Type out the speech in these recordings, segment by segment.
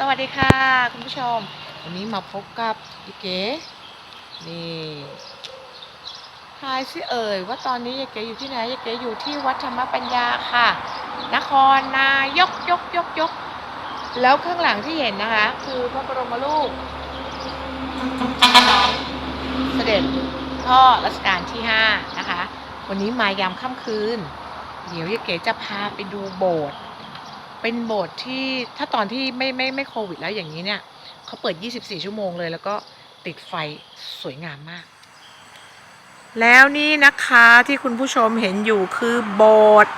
สวัสดีค่ะคุณผู้ชม วันนี้มาพบกับยายเก๋นี่ทายสิเอ่ยว่าตอนนี้ยายเก๋อยู่ที่ไหนยายเก๋อยู่ที่วัดธรรมปัญญาค่ะ นครนายกยกยกยก แล้วข้างหลังที่เห็นนะคะ คือพระบรมรูปเสด็จพ่อรัชกาลที่ 5 นะคะ วันนี้มายามค่ำคืน เดี๋ยวยายเก๋จะพาไปดูโบสถ์ เป็นโบสถ์ที่ถ้าตอนที่ไม่ไม่ไม่โควิดแล้วอย่างนี้เนี่ยเขาเปิด 24 ชั่วโมงเลย แล้วก็ติดไฟสวยงามมาก แล้วนี่นะคะที่คุณผู้ชมเห็นอยู่คือโบสถ์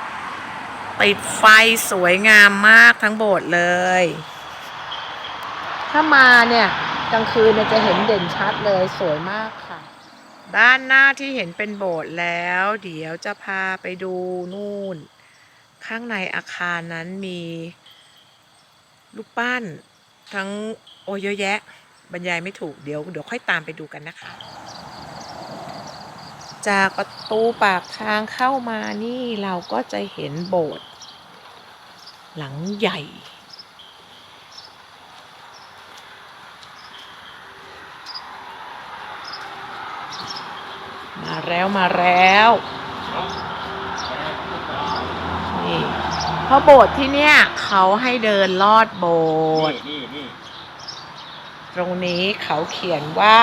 ติดไฟสวยงามมากทั้งโบสถ์เลย ถ้ามาเนี่ยกลางคืนเนี่ยจะเห็นเด่นชัดเลยสวยมากค่ะ ด้านหน้าที่เห็นเป็นโบสถ์แล้ว เดี๋ยวจะพาไปดูนู่น ข้างในอาคารนั้นมีรูปปั้นทั้งโอเยอะแยะ บรรยายไม่ถูกเดี๋ยวเดี๋ยวค่อยตามไปดูกันนะคะ จากประตูปากทางเข้ามานี่เราก็จะเห็นโบสถ์หลังใหญ่ มาแล้วมาแล้ว นี่ เพราะโบสถ์ที่เนี่ยเขาให้เดินลอดโบสถ์นี่นี่ตรงนี้เขาเขียนว่า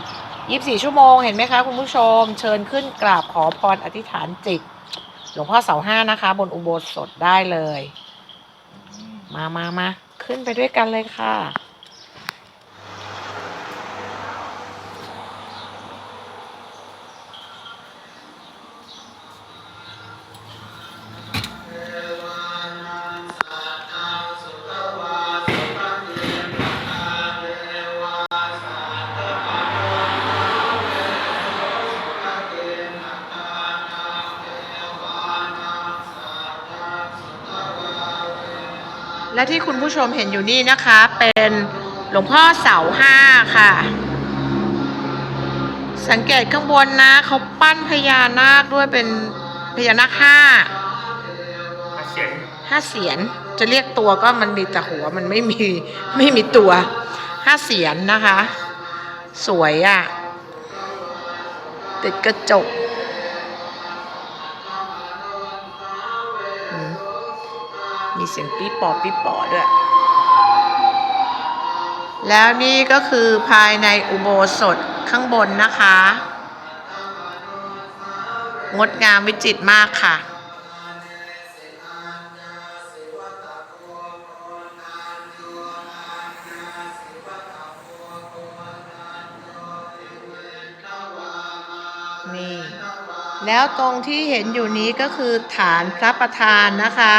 24 ชั่วโมงเห็นไหมคะคุณผู้ชม เชิญขึ้นกราบขอพรอธิษฐานจิต หลวงพ่อเสาห้านะคะ บนอุโบสถได้เลย มามามาขึ้นไปด้วยกันเลยค่ะ และที่คุณผู้ชมเห็นอยู่นี่นะคะ เป็นหลวงพ่อเสาห้าค่ะ สังเกตข้างบนนะเขาปั้นพญานาคด้วยเป็นพญานาคห้ามาเสียงห้าเสียนจะเรียกตัวก็มันมีแต่หัวมันไม่มีไม่มีตัวห้าเสียนนะคะ สวยอะ่ะติดกระจก มีเสียงปี๊ปอปี๊ปอด้วย แล้วนี่ก็คือภายในอุโบสถข้างบนนะคะ งดงามวิจิตรมากค่ะ นี่แล้วตรงที่เห็นอยู่นี้ก็คือฐานพระประธานนะคะ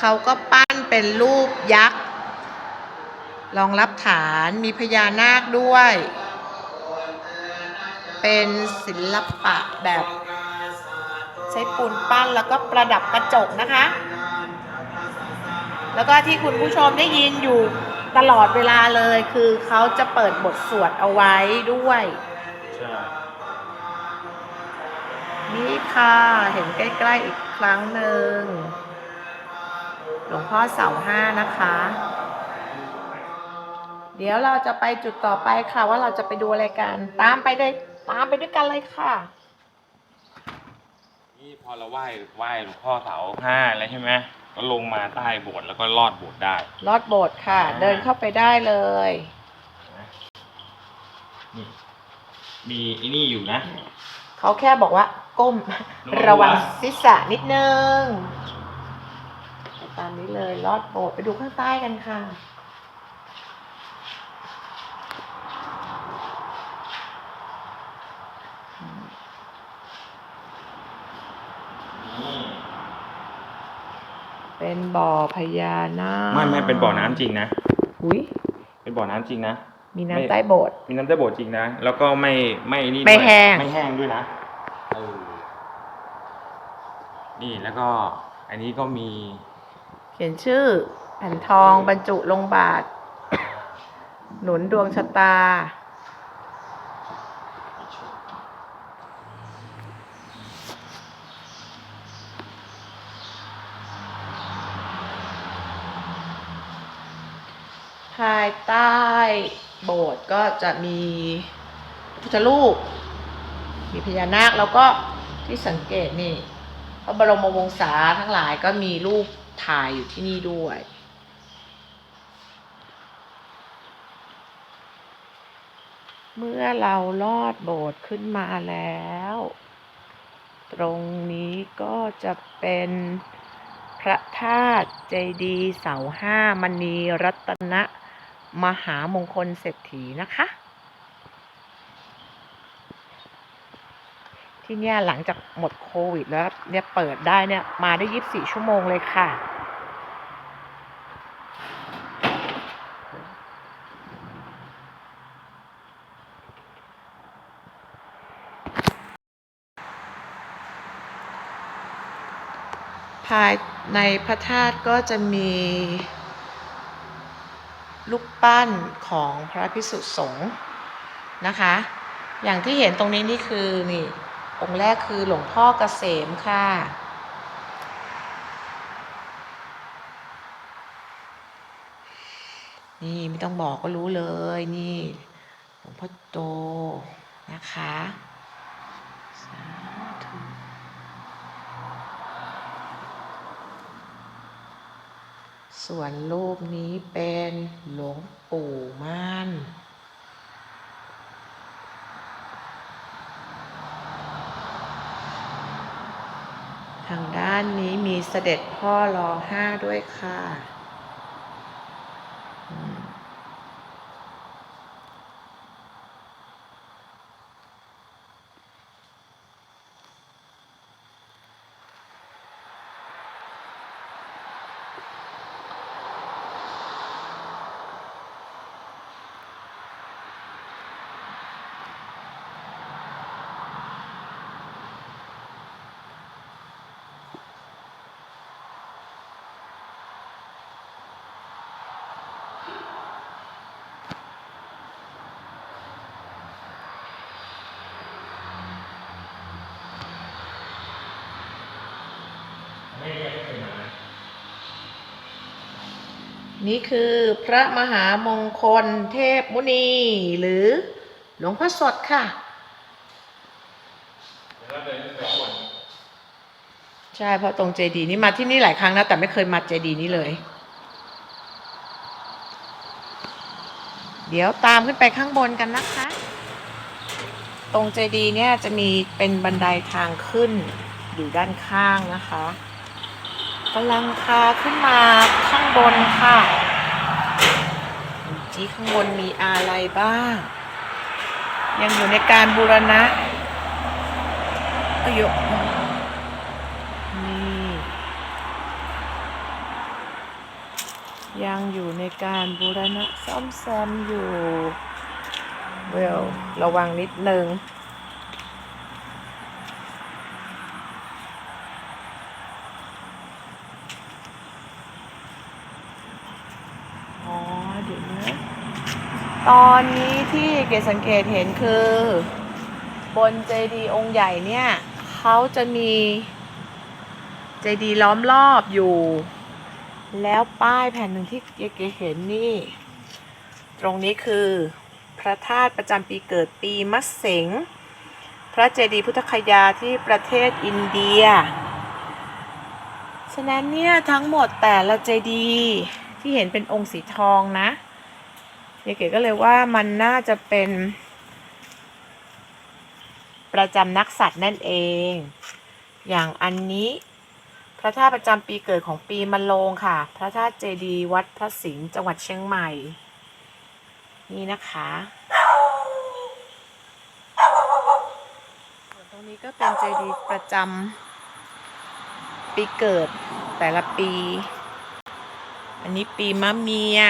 เขาก็ปั้นเป็นรูปยักษ์รองรับฐานมีพญานาคด้วย เป็นศิลปะแบบ ใช้ปูนปั้นแล้วก็ประดับกระจกนะคะ แล้วก็ที่คุณผู้ชมได้ยินอยู่ตลอดเวลาเลยคือเขาจะเปิดบทสวดเอาไว้ด้วย นี่ค่ะ เห็นใกล้ ๆ อีกครั้งหนึ่ง หลวงพ่อเสาห้านะคะ เดี๋ยวเราจะไปจุดต่อไปค่ะว่าเราจะไปดูอะไรกัน ตามไปเลยตามไปด้วยกันเลยค่ะ นี่พอเราไหว้ไหว้หลวงพ่อเสาห้าแล้วใช่ไหมก็ลงมาใต้โบสถ์แล้วก็ลอดโบสถ์ได้ ลอดโบสถ์ค่ะ อ่า เดินเข้าไปได้เลย นี่มีไอ้นี่อยู่นะ เขาแค่บอกว่าก้ม ระระวัวังงศีรษะนิดนึงไป ตามนี้เลยลอดโบสถ์ไปดูข้างใต้กันค่ะนี่เป็นบ่อพญานาคไม่ไม่เป็นบ่อน้ำจริงนะ อุ้ยเป็นบ่อน้ำจริงนะ มีน้ำไม่ใต้โบสถ์ มีน้ำใต้โบสถ์จริงนะ แล้วก็ไม่ไม่นี่ไม่ด้วยแห้ง ไม่แห้งด้วยนะเออนี่แล้วก็อันนี้ก็มีเขียนชื่อแผ่นทองบรรจุลงบาท หนุนดวงชะตา ภายใต้โบสถ์ก็จะมีพระพุทธรูป มีพญานาคแล้วก็ที่สังเกตนี่พระบรมวงศาทั้งหลายก็มีรูป ถ่ายอยู่ที่นี่ด้วยเมื่อเราลอดโบสถ์ขึ้นมาแล้ว ตรงนี้ก็จะเป็นพระธาตุเจดีย์เสาห้ามณีรัตนะ มหามงคลเศรษฐีนะคะ ที่เนี่ยหลังจากหมดโควิดแล้วเนี่ยเปิดได้เนี่ยมาได้24ชั่วโมงเลยค่ะ ภายในพระธาตุก็จะมีรูปปั้นของพระพิสุสงฆ์นะคะ อย่างที่เห็นตรงนี้นี่คือนี่ องค์แรกคือหลวงพ่อเกษมค่ะ นี่ไม่ต้องบอกก็รู้เลยนี่หลวงพ่อโตนะคะส่วนรูปนี้เป็นหลวงปู่มั่น ทางด้านนี้มีเสด็จพ่อรอห้าด้วยค่ะ นี่คือพระมหามงคลเทพมุนี หรือหลวงพ่อสดค่ะ ใช่เพราะตรงเจดีนี่มาที่นี่หลายครั้งนะ แต่ไม่เคยมาเจดีนี้เลย เดี๋ยวตามขึ้นไปข้างบนกันนะคะ ตรงเจดีเนี่ยจะมีเป็นบันไดทางขึ้นอยู่ด้านข้างนะคะ กำลังพาขึ้นมาข้างบนค่ะดูจีข้างบนมีอะไรบ้าง ยังอยู่ในการบูรณะอายุนี่ยังอยู่ในการบูรณะซ่อมแซมอยู่ เวลระวังนิดนึง อ๋อ เดี๋ยวนะ ตอนนี้ที่เกสังเกตเห็นคือ บนเจดีย์องค์ใหญ่เนี่ยเขาจะมีเจดีย์ล้อมรอบอยู่ แล้วป้ายแผ่นหนึ่งที่เกเห็นนี่ ตรงนี้คือพระธาตุประจำปีเกิดปีมะเสงพระเจดีย์พุทธคยาที่ประเทศอินเดีย ฉะนั้นเนี่ยทั้งหมดแต่ละเจดีย์ ที่เห็นเป็นองค์สีทองนะเก๋ก็เลยว่ามันน่าจะเป็น ประจำนักสัตว์นั่นเอง อย่างอันนี้ พระธาตุประจำปีเกิดของปีมะโรงค่ะ พระธาตุเจดีวัดพระสิงห์จังหวัดเชียงใหม่ นี่นะคะส่วนตรงนี้ก็เป็นเจดีประจำปีเกิดแต่ละปี อันนี้ปีมะเมีย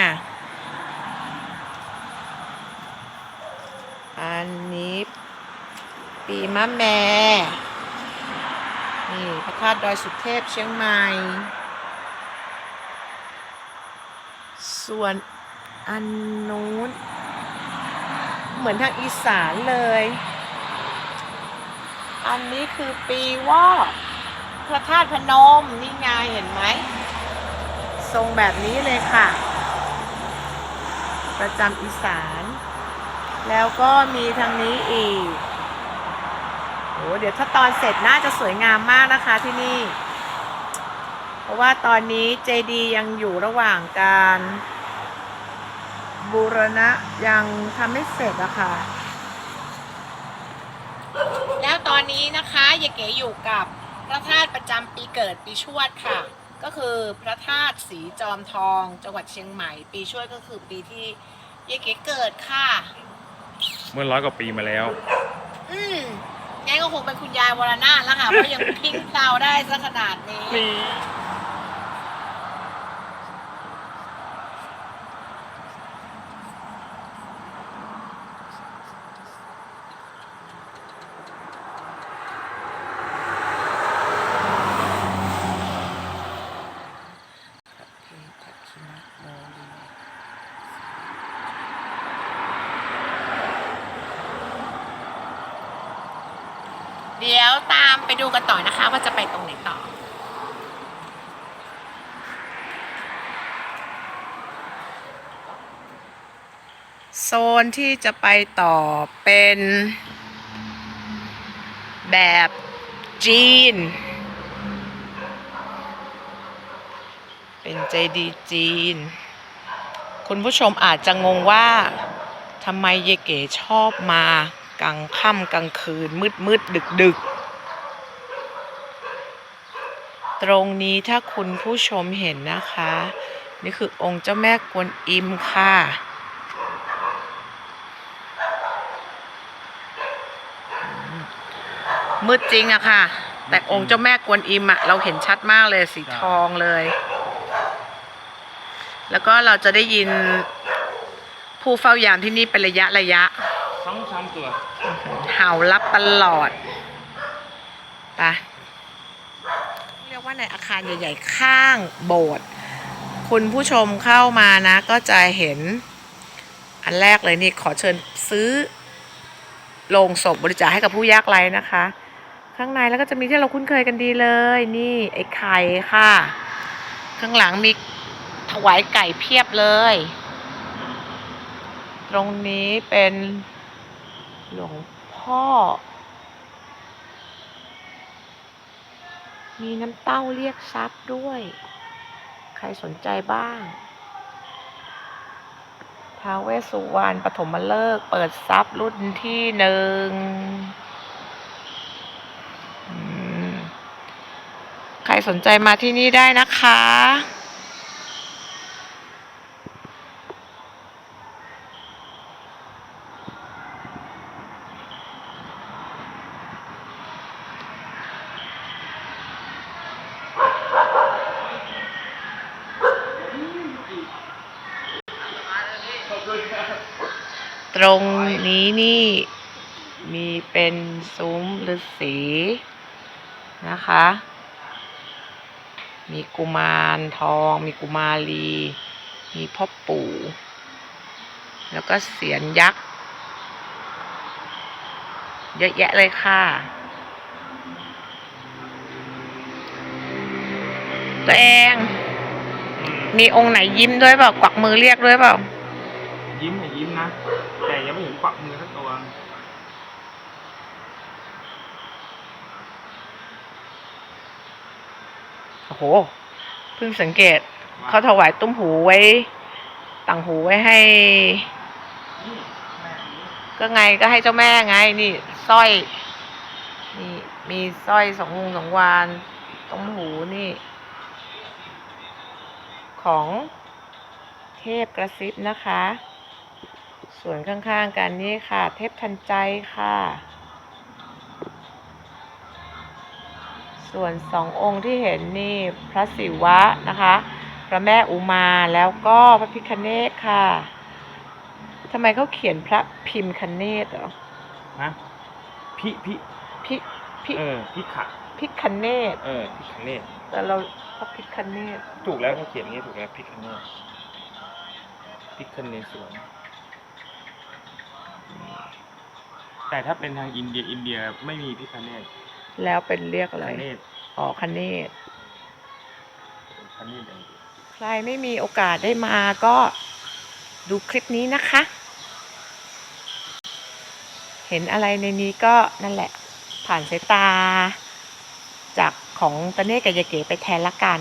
อันนี้ปีมะแม่ นี่พระธาตุดอยสุเทพเชียงใหม่ ส่วนอันนู้น เหมือนทางอีสานเลย อันนี้คือปีวอกพระธาตุพนม นี่ไงเห็นไหม ทรงแบบนี้เลยค่ะ ประจำอีสาน แล้วก็มีทางนี้อีกโอ้เดี๋ยวถ้าตอนเสร็จน่าจะสวยงามมากนะคะที่นี่ เพราะว่าตอนนี้เจดียังอยู่ระหว่างการบูรณะยังทำไม่เสร็จอะค่ะ แล้วตอนนี้นะคะยายเก๋อยู่กับพระธาตุประจำปีเกิดปีชวดค่ะ ก็คือพระธาตุสีจอมทอง จังหวัดเชียงใหม่ ปีชวดก็คือปีที่ยายเก๋เกิดค่ะ เมื่อร้อยกว่าปีมาแล้ว อืมงั้นก็คงเป็นคุณยายวรนาถแล้วค่ะ เพราะยังพลิ้งเพลาได้ซะขนาดนี้ เดี๋ยวตามไปดูกันต่อนะคะ ว่าจะไปตรงไหนต่อ โซนที่จะไปต่อเป็นแบบจีน เป็นเจดีจีน คุณผู้ชมอาจจะงงว่าทำไมเยเก๋ชอบมา กลางค่ำกลางคืน มืดมืดดึกดึกตรงนี้ถ้าคุณผู้ชมเห็นนะคะ นี่คือองค์เจ้าแม่กวนอิมค่ะ มืดจริงอะค่ะ แต่องค์เจ้าแม่กวนอิมอะเราเห็นชัดมากเลยสีทองเลย แล้วก็เราจะได้ยินผู้เฝ้ายามที่นี่เป็นระยะระยะซ้ำซ้ำตัว ห่ารับตลอดปะเรียกว่าในอาคารใหญ่ ๆ ข้างโบสถ์คุณผู้ชมเข้ามานะ ก็จะเห็น อันแรกเลยนี่ขอเชิญซื้อโลงศพบริจาคให้กับผู้ยากไร้นะคะ ข้างในแล้วก็จะมีที่เราคุ้นเคยกันดีเลย นี่ไอ้ไข่ค่ะ ข้างหลังมีถวายไก่เพียบเลย ตรงนี้เป็นหลวง พ่อ มีน้ำเต้าเรียกทรัพย์ด้วย ใครสนใจบ้าง ท้าเวสุวรรณปฐมฤกษ์เปิดทรัพย์รุ่นที่หนึ่งใครสนใจมาที่นี่ได้นะคะ ตรง นี้นี่มีเป็นซุ้มฤาษีนะคะ มีกุมารทอง มีกุมารี มีพ่อปู่ แล้วก็เสียนยักษ์ เยอะแยะเลยค่ะ ตัวเอง มีองค์ไหนยิ้มด้วยเปล่ากวักมือเรียกด้วยเปล่า ยิ้มอย่ายิ้มนะ แต่ยังไม่เห็นกวักมือสักตัวโอ้โห เพิ่งสังเกต เขาถวายตุ้มหูไว้ ต่างหูไว้ให้ ก็ไงก็ให้เจ้าแม่ไง นี่สร้อย นี่มีสร้อยสองวงสองวานตุ้มหูนี่ ของเทพกระซิบนะคะ ส่วนข้างๆกันนี่ค่ะ เทพทันใจค่ะ ส่วนสององค์ที่เห็นนี่พระศิวะนะคะ พระแม่อุมาแล้วก็พระพิคเนตค่ะทำไมเขาเขียนพระพิมคเนตเหรอฮะพี่พี่พิพิเออพี่ขะพิคเนตเออพี่คเนตแต่เราพระพิคเนตถูกแล้วเขาเขียนอย่างนี้ถูกแล้วพี่คเนตพี่คเนสวน แต่ถ้าเป็นทางอินเดียอินเดียไม่มีพี่คเนตแล้วเป็นเรียกอะไร คเนตอ๋อคเนตคเนตอย่างเดียวใครไม่มีโอกาสได้มาก็ดูคลิปนี้นะคะ เห็นอะไรในนี้ก็นั่นแหละ ผ่านสายตา จากของตะเน่กับยายเก๋ไปแทนละกัน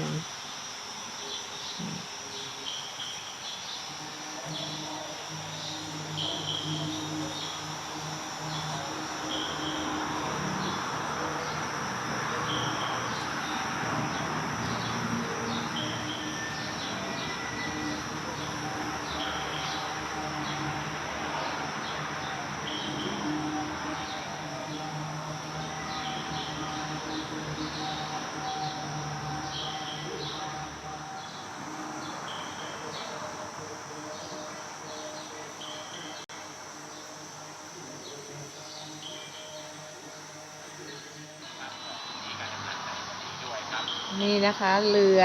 นี่นะคะเรือ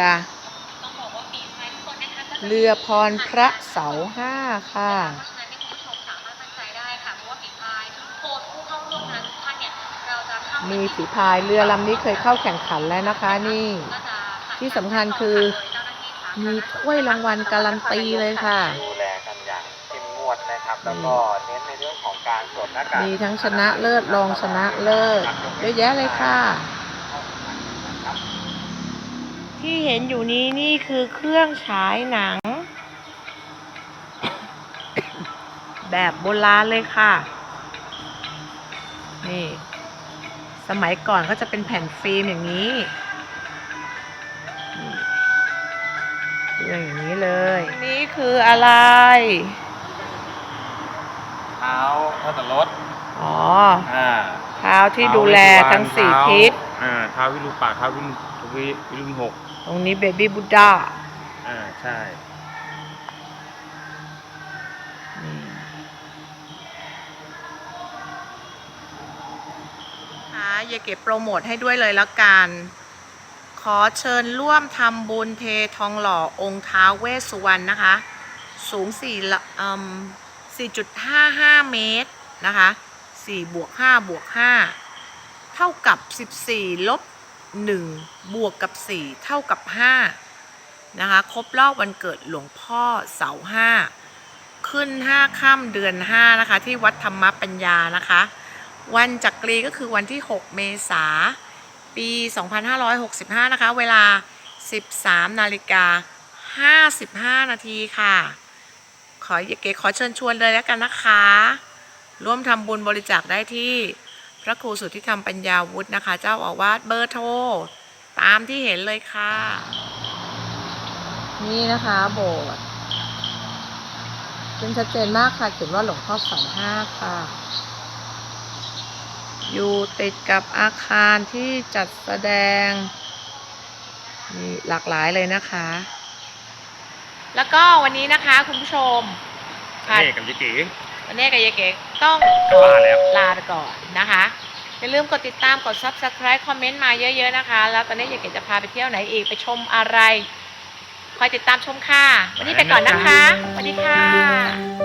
ต้องบอกว่าฝีพายทุกคนนะคะก็จะเรือพรพระเสาห้าค่ะเพราะฉะนั้นเนี่ยคุณผู้ชมสามารถมั่นใจได้ค่ะเพราะว่าฝีพายโค้ชผู้เข้าร่วมงานทุกท่านเนี่ยเราจะเข้ามีฝีพายเรือลำนี้เคยเข้าแข่งขันแล้วนะคะนี่ก็จะผ่านที่สำคัญคือเจ้าหน้าที่สาธารณสุขมีถ้วยรางวัลการันตีเลยค่ะดูแลกันอย่างเข้มงวดนะครับแล้วก็เน้นในเรื่องของการสวมหน้ากากมีทั้งชนะเลิศรองชนะเลิศเยอะแยะเลยค่ะ ที่เห็นอยู่นี้นี่คือเครื่องฉายหนัง แบบโบราณเลยค่ะ นี่ สมัยก่อนก็จะเป็นแผ่นฟิล์มอย่างนี้นี่เครื่องอย่างนี้เลย นี่คืออะไรเท้าเท้าแต่รถอ๋ออ่าเท้าที่ดูแลทั้งสี่ทิศอ่าเท้าวิรูปากเท้าวิรุวิวิรุณหก ตรงนี้เบบี้บุ d ดาอ่าใช่ค่ะอย่าเก็บโปรโมทให้ด้วยเลยแล้วกัน ขอเชิญร่วมทำบุญเททองหล่อองค์ท้าวเวสสุวรรณนะคะ สูง4ละอืม4.55 เมตรนะคะ 4 บวก 5 บวก 5 เท่ากับ 14 ลบ 1 บวกกับ 4 เท่ากับ 5 นะคะ ครบรอบวันเกิดหลวงพ่อเสาห้าขึ้น 5ค่ำเดือน 5 นะคะ ที่วัดธรรมปัญญานะคะ วันจักรีก็คือวันที่ 6 เมษาปี 2565 นะคะ เวลา 13 นาฬิกา 55 นาทีค่ะ ขอเก๋ขอเชิญชวนเลยแล้วกันนะคะ ร่วมทำบุญบริจาคได้ที่ พระครูสุทธิธรรมปัญญาวุฒินะคะ เจ้าอาวาสเบอร์โทรตามที่เห็นเลยค่ะ นี่นะคะโบสถ์เป็นชัดเจนมากค่ะเขียนว่าหลวงพ่อเสาห้าค่ะ อยู่ติดกับอาคารที่จัดแสดง มีหลากหลายเลยนะคะ แล้วก็วันนี้นะคะคุณผู้ชมค่ะเอกกับยิกี วันนี้กับยายเก๋ต้องลาแล้ว ลาไปก่อนนะคะ อย่าลืมกดติดตามกด subscribe คอมเมนต์มาเยอะๆนะคะ แล้วตอนนี้ยายเก๋จะพาไปเที่ยวไหนอีกไปชมอะไร คอยติดตามชมค่ะ วันนี้ไปก่อนนะคะสวัสดีค่ะ